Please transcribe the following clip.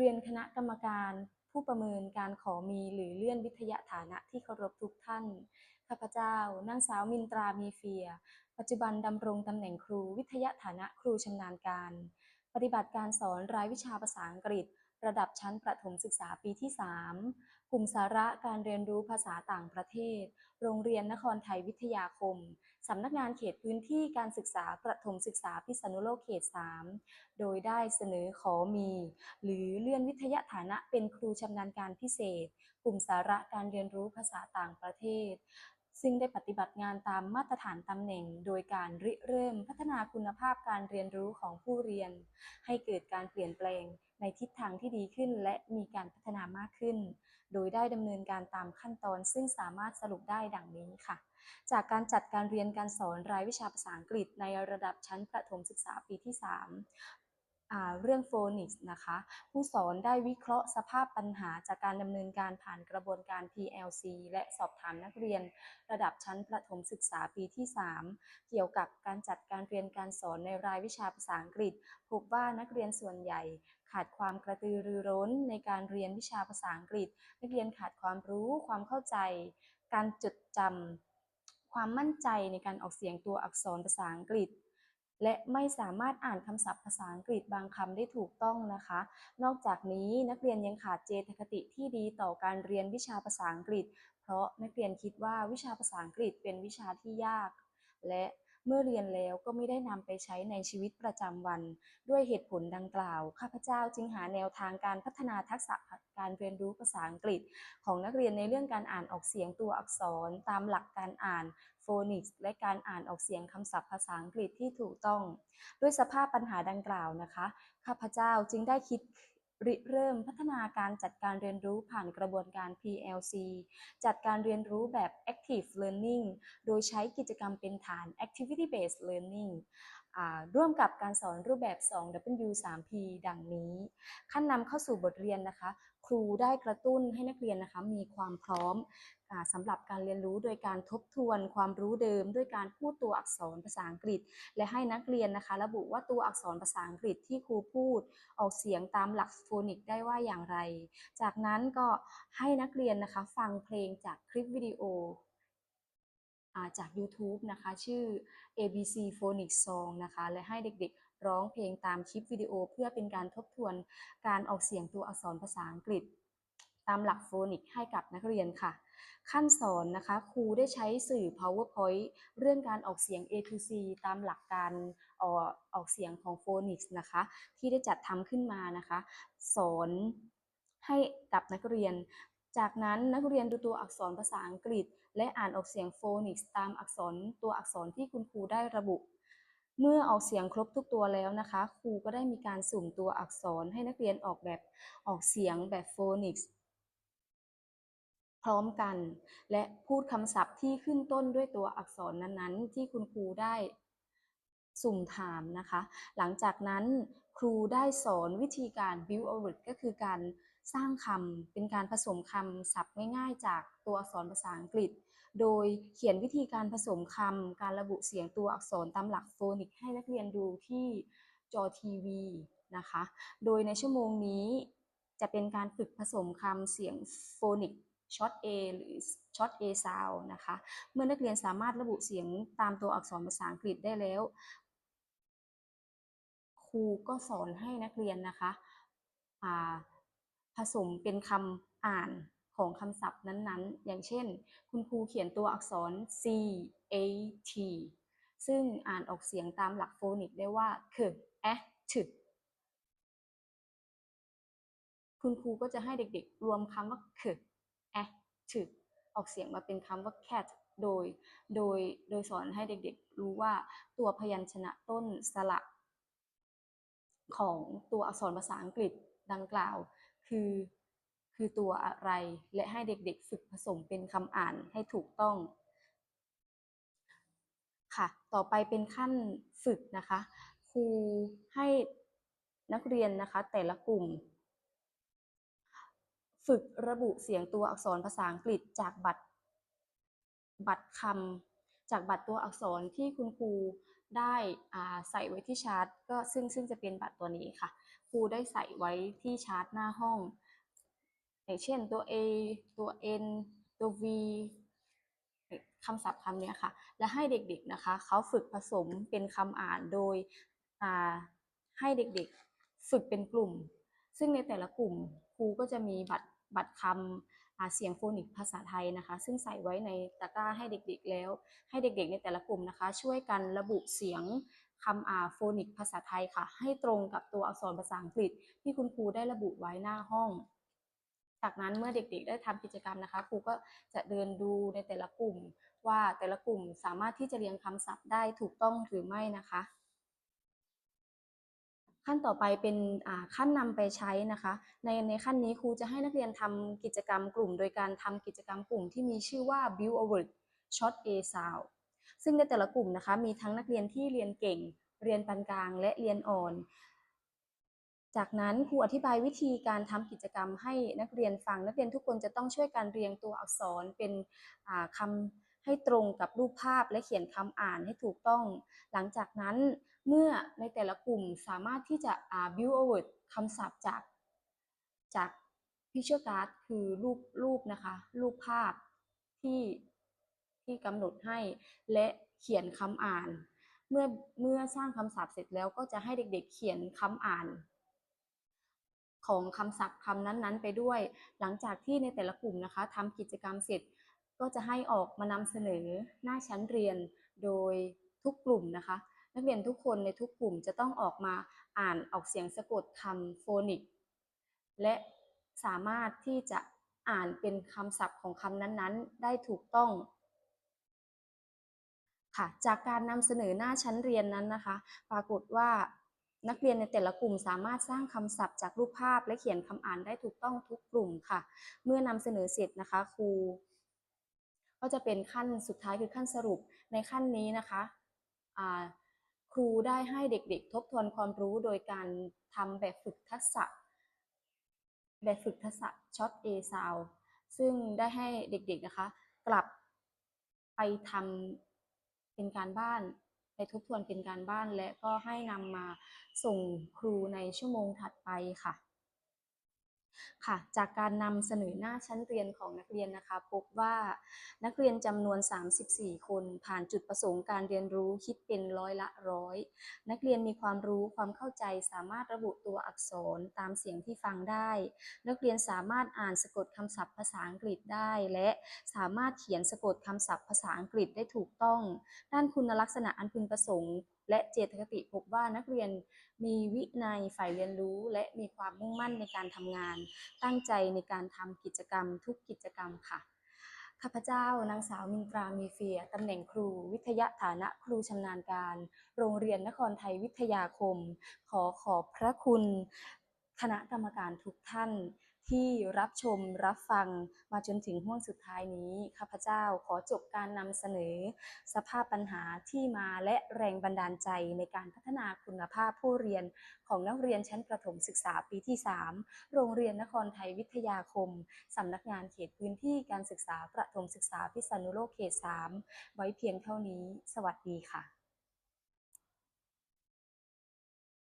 เรียนคณะกรรมการผู้ประเมินการขอมีหรือเลื่อนวิทยาฐานะที่เคารพทุกท่าน ข้าพเจ้านางสาวมินตรามีเฟีย ปัจจุบันดำรงตำแหน่งครูวิทยาฐานะครูชำนาญการ ปฏิบัติการสอนรายวิชาภาษาอังกฤษ ระดับชั้นประถมศึกษาปีที่ 3 กลุ่มสาระการเรียนรู้ภาษาต่างประเทศ โรงเรียนนครไทยวิทยาคม สำนักงานเขตพื้นที่การศึกษาประถมศึกษาพิษณุโลกเขต 3 โดยได้เสนอขอมี หรือเลื่อนวิทยาฐานะเป็นครูชำนาญการพิเศษ กลุ่มสาระการเรียนรู้ภาษาต่างประเทศ ซึ่งได้ปฏิบัติงานตามมาตรฐานตำแหน่ง โดยการริเริ่มพัฒนาคุณภาพการเรียนรู้ของผู้เรียน ให้เกิดการเปลี่ยนแปลงในทิศทางที่ดีขึ้น และมีการพัฒนามากขึ้น โดยได้ดำเนินการตามขั้นตอน ซึ่งสามารถสรุปได้ดังนี้ค่ะ จากการจัดการเรียนการสอนรายวิชาภาษาอังกฤษในระดับชั้นประถมศึกษาปีที่ 3 เรื่องโฟนิกส์นะคะ ผู้สอนได้วิเคราะห์สภาพปัญหาจากการดำเนินการผ่านกระบวนการ PLC และสอบถามนักเรียน ระดับชั้นประถมศึกษาปีที่ 3 เกี่ยวกับการจัดการเรียนการสอนในรายวิชาภาษาอังกฤษ พบว่านักเรียนส่วนใหญ่ ขาดความกระตือรือร้นในการเรียนวิชาภาษาอังกฤษ นักเรียนขาดความรู้ความเข้าใจ การจดจำความมั่นใจในการออกเสียงตัวอักษรภาษาอังกฤษ และไม่สามารถอ่านคำศัพท์ภาษาอังกฤษบางคำได้ถูกต้องนะคะ นอกจากนี้นักเรียนยังขาดเจตคติที่ดีต่อการเรียนวิชาภาษาอังกฤษ เพราะนักเรียนคิดว่าวิชาภาษาอังกฤษเป็นวิชาที่ยาก และ เมื่อเรียนแล้วก็ไม่ได้นำไปใช้ในชีวิตประจำวัน ด้วยเหตุผลดังกล่าว ข้าพเจ้าจึงหาแนวทางการพัฒนาทักษะการเรียนรู้ภาษาอังกฤษ ของนักเรียนในเรื่องการอ่านออกเสียงตัวอักษร ตามหลักการอ่านโฟนิกส์และการอ่านออกเสียงคำศัพท์ภาษาอังกฤษที่ถูกต้อง ด้วยสภาพปัญหาดังกล่าวนะคะ ข้าพเจ้าจึงได้คิด ริเริ่มพัฒนาการจัดการเรียนรู้ผ่านกระบวนการ PLC จัดการเรียนรู้แบบ Active Learning โดยใช้กิจกรรมเป็นฐาน Activity Based Learning ร่วมกับการสอนรูปแบบ 2W 3P ดังนี้ ขั้นนำเข้าสู่บทเรียนนะคะครูได้กระตุ้นให้นักเรียนนะคะมีความพร้อมอสำหรับการเรียนรู้โดยการทบทวนความรู้เดิม ด้วยการพูดตัวอักษรภาษาอังกฤษ และให้นักเรียนนะคะ ระบุว่าตัวอักษรภาษาอังกฤษที่ครูพูดออกเสียงตามหลักโฟนิกได้ว่าอย่างไร จากนั้นก็ให้นักเรียนนะคะฟังเพลงจากคลิปวิดีโอ จาก YouTube นะคะชื่อ ABC Phonics Song นะคะและให้เด็กๆ ร้องเพลงตามคลิปวิดีโอ เพื่อเป็นการทบทวนการออกเสียงตัวอักษรภาษาอังกฤษ ตามหลักโฟนิกให้กับนักเรียนค่ะ ขั้นสอนนะคะครูได้ใช้สื่อ PowerPoint เรื่องการออกเสียง A to C ตามหลักการออกออกเสียงของ Phonics นะคะที่ได้จัดทำขึ้นมานะคะ สอนให้กับนักเรียน จากนั้นนักเรียนดูตัวอักษรภาษาอังกฤษ และอ่านออกเสียงโฟนิกส์ตามอักษรตัวอักษรที่คุณครูได้ระบุ เมื่อออกเสียงครบทุกตัวแล้วนะคะ ครูก็ได้มีการสุ่มตัวอักษรให้นักเรียนออกแบบออกเสียงแบบโฟนิกส์พร้อมกัน และพูดคำศัพท์ที่ขึ้นต้นด้วยตัวอักษรนั้นๆ ที่คุณครูได้สุ่มถามนะคะ หลังจากนั้น ครูได้สอนวิธีการ build a word ก็คือการสร้างคำเป็นการผสมคำศัพท์ง่ายๆ จากตัวอักษรภาษาอังกฤษ โดยเขียนวิธีการผสมคำการระบุเสียงตัวอักษรตามหลักโฟนิกให้นักเรียนดูที่จอทีวีนะคะ โดยในชั่วโมงนี้จะเป็นการฝึกผสมคำเสียงโฟนิกช็อต A หรือช็อต A sound นะคะ เมื่อนักเรียนสามารถระบุเสียงตามตัวอักษรภาษาอังกฤษได้แล้ว ครูก็สอนให้นักเรียนนะคะผสมเป็นคำอ่านของคำศัพท์นั้นๆ อย่างเช่น คุณครูเขียนตัวอักษร C A T ซึ่งอ่านออกเสียงตามหลักโฟนิกได้ว่าคือ a t คุณครูก็จะให้เด็กๆ รวมคำว่าคือ a t ออกเสียงมาเป็นคำว่า cat โดย โดย โดยสอนให้เด็กๆ รู้ว่าตัวพยัญชนะต้นสระ ของตัวอักษรภาษาอังกฤษดังกล่าว คือคือตัวอะไร และให้เด็กๆ ฝึกผสมเป็นคำอ่านให้ถูกต้อง ค่ะ ต่อไปเป็นขั้นฝึกนะคะ ครูให้นักเรียนนะคะ แต่ละกลุ่ม ฝึกระบุเสียงตัวอักษรภาษาอังกฤษจากบัตรบัตรคำ จากบัตรตัวอักษรที่คุณครูได้ใส่ไว้ที่ชาร์จก็ซึ่งซึ่งจะเป็นบัตรตัวนี้ค่ะครูได้ใส่ไว้ที่ชาร์จหน้าห้องอย่างเช่นตัว A ตัว N ตัว V คำศัพท์คำนี้ค่ะ และให้เด็กๆนะคะเขาฝึกผสมเป็นคำอ่านโดยให้เด็กๆฝึกเป็นกลุ่ม ซึ่งในแต่ละกลุ่มครูก็จะมีบัตรบัตรคำ เสียงโฟนิกภาษาไทยนะคะ ซึ่งใส่ไว้ในตะกร้าให้เด็กๆแล้ว ให้เด็กๆ ในแต่ละกลุ่มนะคะ ช่วยกันระบุเสียงคำอ่าโฟนิกภาษาไทยค่ะ ให้ตรงกับตัวอักษรภาษาอังกฤษ ที่คุณครูได้ระบุไว้หน้าห้อง จากนั้นเมื่อเด็กๆ ได้ทำกิจกรรมนะคะ ครูก็จะเดินดูในแต่ละกลุ่ม ว่าแต่ละกลุ่มสามารถที่จะเรียงคำศัพท์ได้ถูกต้องหรือไม่นะคะ ขั้นต่อไปเป็นขั้นนำไปใช้นะคะ ในในขั้นนี้ครูจะให้นักเรียนทำกิจกรรมกลุ่ม โดยการทำกิจกรรมกลุ่มที่มีชื่อว่า build a word short a sound ซึ่งในแต่ละกลุ่มนะคะ มีทั้งนักเรียนที่เรียนเก่ง เรียนปานกลาง และเรียนอ่อน จากนั้นครูอธิบายวิธีการทำกิจกรรมให้นักเรียนฟัง นักเรียนทุกคนจะต้องช่วยกันเรียงตัวอักษรเป็นอ่าคำให้ตรงกับรูปภาพและเขียนคำอ่านให้ถูกต้อง หลังจากนั้น เมื่อในแต่ละกลุ่มสามารถที่จะ build a word คำศัพท์จากจาก picture card คือรูปรูปนะคะ รูปภาพที่ที่กำหนดให้และเขียนคำอ่าน เมื่อเมื่อสร้างคำศัพท์เสร็จแล้วก็จะให้เด็กๆ เขียนคำอ่าน ของคำศัพท์คำนั้นๆ ไปด้วย หลังจากที่ในแต่ละกลุ่มนะคะทำกิจกรรมเสร็จ ก็จะให้ออกมานำเสนอหน้าชั้นเรียนโดยทุกกลุ่มนะคะ นักเรียนทุกคนในทุกกลุ่มจะต้องออกมาอ่านออกเสียงสะกดคำโฟนิก และสามารถที่จะอ่านเป็นคำศัพท์ของคำนั้นๆ ได้ถูกต้องค่ะจากการนำเสนอหน้าชั้นเรียนนั้นนะคะ ปรากฏว่านักเรียนในแต่ละกลุ่มสามารถสร้างคำศัพท์จากรูปภาพและเขียนคำอ่านได้ถูกต้องทุกกลุ่มค่ะ เมื่อนำเสนอเสร็จนะคะครูก็จะเป็นขั้นสุดท้ายคือขั้นสรุปในขั้นนี้นะคะอ่า ครูได้ให้เด็กๆ ทบทวนความรู้โดยการทำแบบฝึกทักษะ แบบฝึกทักษะช็อต A sound ซึ่งได้ให้เด็กๆนะคะ กลับไปทำเป็นการบ้านไปทบทวนเป็นการบ้านและก็ให้นำมาส่งครูในชั่วโมงถัดไปค่ะ ค่ะ จากการนำเสนอหน้าชั้นเรียนของนักเรียนนะคะ พบว่านักเรียนจำนวน 34 คน ผ่านจุดประสงค์การเรียนรู้คิดเป็นร้อยละร้อย นักเรียนมีความรู้ความเข้าใจสามารถระบุตัวอักษรตามเสียงที่ฟังได้ นักเรียนสามารถอ่านสะกดคำศัพท์ภาษาอังกฤษได้ และสามารถเขียนสะกดคำศัพท์ภาษาอังกฤษได้ถูกต้อง ด้านคุณลักษณะอันพึงประสงค์และเจตคติพบว่านักเรียนมีวินัยฝ่ายเรียนรู้ และมีความมุ่งมั่นในการทำงานตั้งใจในการทำกิจกรรมทุกกิจกรรมค่ะข้าพเจ้านางสาวมินตรามีเฟียตำแหน่งครู วิทยาฐานะครูชำนาญการ โรงเรียนนครไทยวิทยาคม ขอขอบพระคุณคณะกรรมการทุกท่าน ที่รับชมรับฟังมาจนถึงห่วงสุดท้ายนี้ข้าพเจ้าขอจบการนำเสนอ สภาพปัญหาที่มาและแรงบันดาลใจในการพัฒนาคุณภาพผู้เรียนของนักเรียนชั้นประถมศึกษาปีที่ 3 โรงเรียนนครไทยวิทยาคมสำนักงานเขตพื้นที่การศึกษาประถมศึกษาพิษณุโลกเขต 3 ไว้เพียงเท่านี้ สวัสดีค่ะ